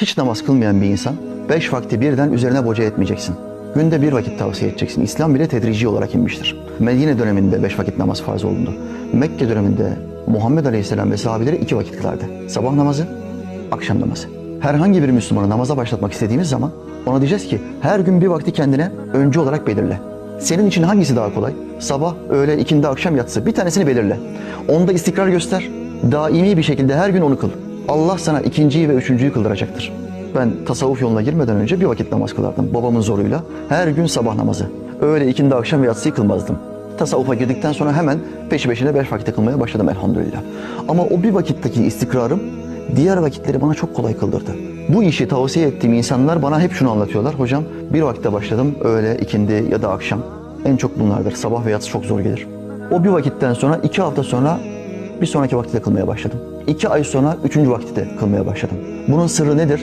Hiç namaz kılmayan bir insan beş vakti birden üzerine boca etmeyeceksin. Günde bir vakit tavsiye edeceksin. İslam bile tedrici olarak inmiştir. Medine döneminde beş vakit namaz farz olundu. Mekke döneminde Muhammed Aleyhisselam ve sahabeleri iki vakit kılardı. Sabah namazı, akşam namazı. Herhangi bir Müslümanı namaza başlatmak istediğimiz zaman ona diyeceğiz ki her gün bir vakti kendine öncü olarak belirle. Senin için hangisi daha kolay? Sabah, öğle, ikindi, akşam, yatsı. Bir tanesini belirle. Onda istikrar göster. Daimi bir şekilde her gün onu kıl. Allah sana ikinciyi ve üçüncüyü kıldıracaktır. Ben tasavvuf yoluna girmeden önce bir vakit namaz kılardım babamın zoruyla. Her gün sabah namazı. Öğle, ikindi, akşam ve yatsıyı kılmazdım. Tasavvufa girdikten sonra hemen peşi peşine beş vakitte kılmaya başladım elhamdülillah. Ama o bir vakitteki istikrarım diğer vakitleri bana çok kolay kıldırdı. Bu işi tavsiye ettiğim insanlar bana hep şunu anlatıyorlar. Hocam bir vakitte başladım öğle, ikindi ya da akşam. En çok bunlardır. Sabah ve yatsı çok zor gelir. O bir vakitten sonra iki hafta sonra bir sonraki vakitte kılmaya başladım. İki ay sonra üçüncü vakitte kılmaya başladım. Bunun sırrı nedir?